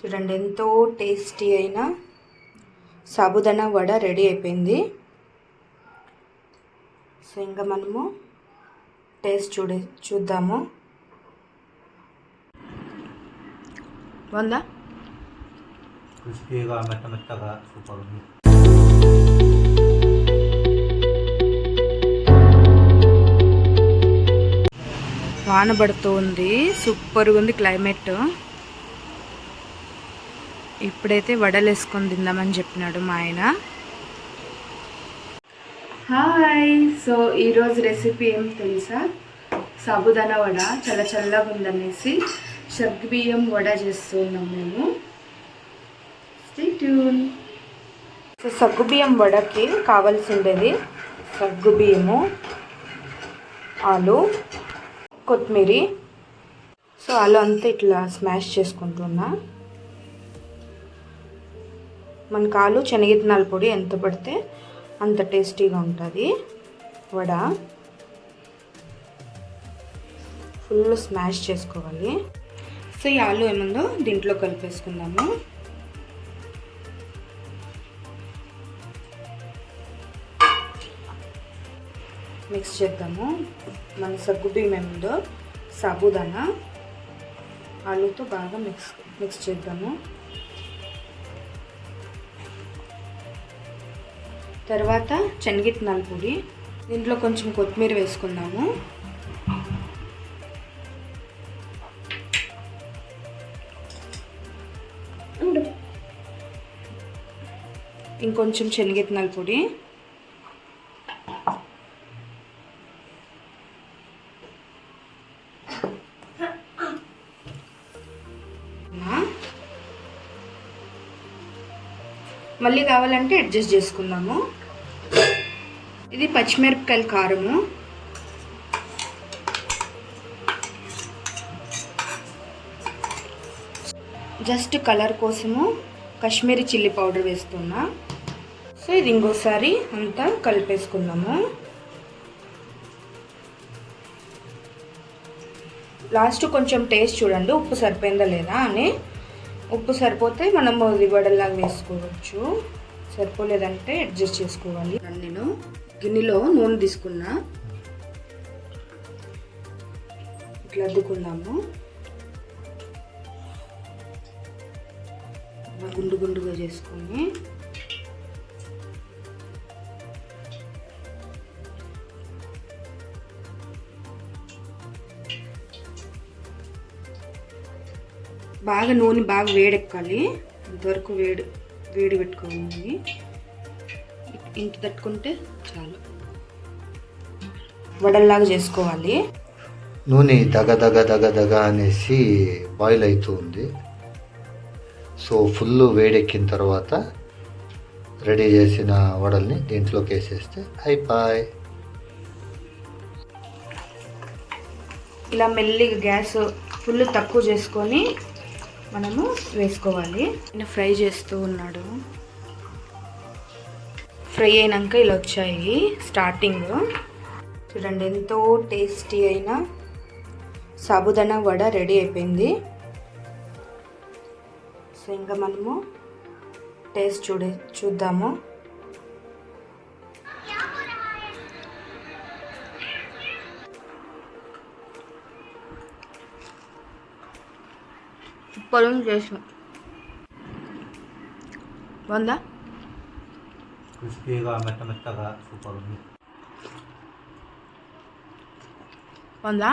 చూడండి ఎంతో టేస్టీ అయిన సాబుదానా వడ రెడీ అయిపోయింది. సో ఇంకా మనము టేస్ట్ చూడే చూద్దాము. బాగుందా క్రిస్పీగా మెత్త మెత్తగా సూపర్ ఉంది. వాన పడుతూ ఉంది. సూపర్గా ఉంది క్లైమేట్. ఇప్పుడైతే వడలు వేసుకొని తిందామని చెప్పినాడు మా ఆయన. హాయ్. సో ఈరోజు రెసిపీ ఏం తెలుసా? సాబుదానా వడ చాలా చల్లగా ఉందనేసి బియ్యం వడ చేస్తున్నాం మేము. Tuned. సో సగ్గుబియ్యం వడకి కావాల్సిండేది సగ్గుబియ్యము ఆలు కొత్తిమీర. సో ఆలు అంతా ఇట్లా స్మాష్ చేసుకుంటున్నా. మనకు ఆలు శనగిత్తనాల పొడి ఎంత పడితే అంత టేస్టీగా ఉంటుంది. వడ. ఫుల్ స్మాష్ చేసుకోవాలి. సో ఈ ఆలు ఏముందో దీంట్లో కలిపేసుకుందాము. మిక్స్ చేద్దాము. మన సగ్గుబియ్యం ఏముందో సాబుదానా. ఆలుతో బాగా మిక్స్ మిక్స్ చేద్దాము. తర్వాత శనగిత్తనాల పొడి దీంట్లో కొంచెం కొత్తిమీర వేసుకుందాము. ఇంకొంచెం శనగిత్తనాల పొడి. మళ్ళీ కావాలంటే అడ్జస్ట్ చేసుకుందాము. ఇది పచ్చిమిరపకాయల కారము. జస్ట్ కలర్ కోసము కాశ్మీరీ చిల్లీ పౌడర్ వేస్తున్నా. సో ఇది ఇంకోసారి అంతా కలిపేసుకుందాము. లాస్ట్ కొంచెం టేస్ట్ చూడండి ఉప్పు సరిపోయిందా లేదా అని. ఉప్పు సరిపోతే మనం ఇది వేసుకోవచ్చు. సరిపోలేదంటే అడ్జస్ట్ చేసుకోవాలి. నేను గిన్నెలో నూనె తీసుకున్నా. ఇట్లా అద్దుకున్నాము. గుండు గుండుగా చేసుకొని బాగా నూనె బాగా వేడెక్కాలి. ఇంతవరకు వేడి వేడి పెట్టుకోవాలి. ఇంత తట్టుకుంటే చాలు. వడల్లాగా చేసుకోవాలి. నూనె దగ దగ దగ దగ అనేసి బాయిల్ అవుతూ ఉంది. సో ఫుల్ వేడెక్కిన తర్వాత రెడీ చేసిన వడల్ని దీంట్లోకి వేసేస్తే అయిపోయి. ఇలా మెల్లిగా గ్యాస్ ఫుల్ తక్కువ చేసుకొని మనము వేసుకోవాలి. నేను ఫ్రై చేస్తూ ఉన్నాడు. ఫ్రై అయినాక ఇలా వచ్చాయి స్టార్టింగ్. చూడండి ఎంతో టేస్టీ అయిన సాబుదానా వడ రెడీ అయిపోయింది. సో ఇంకా మనము టేస్ట్ చూడే చూద్దాము. పొలం చేసాం బాగుందా క్రిస్పీగా మెత్త మెత్తగా సూపర్ ఉంది. బాగుందా